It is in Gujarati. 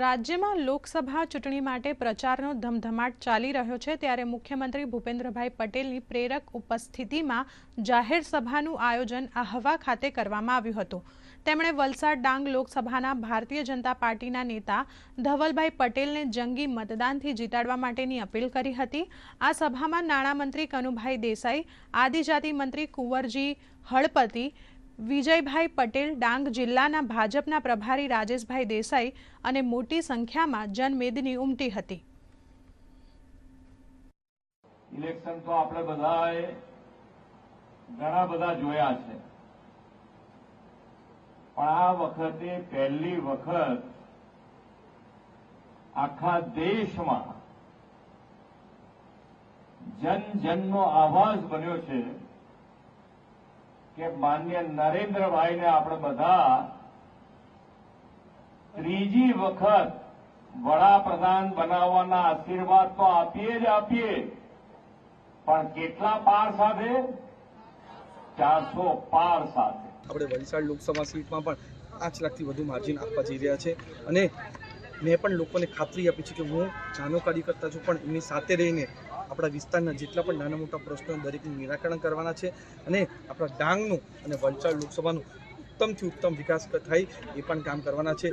રાજ્યમાં લોકસભા ચૂંટણી માટે પ્રચારનો ધમધમાટ ચાલી રહ્યો છે, ત્યારે મુખ્યમંત્રી ભૂપેન્દ્રભાઈ પટેલની પ્રેરક ઉપસ્થિતિમાં જાહેર સભાનું આયોજન આહવા ખાતે કરવામાં આવ્યું હતું. તેમણે વલસાડ ડાંગ લોકસભાના ભારતીય જનતા પાર્ટીના નેતા ધવલભાઈ પટેલને જંગી મતદાનથી જીતાડવા માટેની અપીલ કરી હતી. આ સભામાં નાણામંત્રી કનુભાઈ દેસાઈ, આદિજાતિ મંત્રી કુંવરજી હળપતિ વિજયભાઈ પટેલ ડાંગ જિલ્લાના ભાજપના પ્રભારી રાજેશભાઈ દેસાઈ અને મોટી સંખ્યામાં જનમેદની ઉમટી હતી. ઇલેક્શન તો આપણે બધાએ ઘણા બધા જોયા છે. પણ આ વખતે પહેલી વખત આખા દેશમાં જન આવાજ બન્યો છે. કે માન્ય નરેન્દ્રભાઈને આપણે બધા ત્રીજી વખત વડાપ્રધાન બનાવવાના આશીર્વાદ તો આપીએ જ આપીએ. પણ કેટલા પાર સાથે? ચારસો પાર સાથે. આપણે વલસાડ લોકસભા સીટમાં પણ પાંચ લાખથી વધુ માર્જિન આપવા જઈ રહ્યા છે. અને મેં પણ લોકોને ખાતરી આપી છે કે હું નાનો કાર્યકર્તા છું, પણ એમની સાથે રહીને આપણા વિસ્તારના જેટલા પણ નાના મોટા પ્રશ્નો દરેકનું નિરાકરણ કરવાના છે અને આપણા ડાંગનું અને વલસાડ લોકસભાનું ઉત્તમથી ઉત્તમ વિકાસ થાય એ પણ કામ કરવાના છે.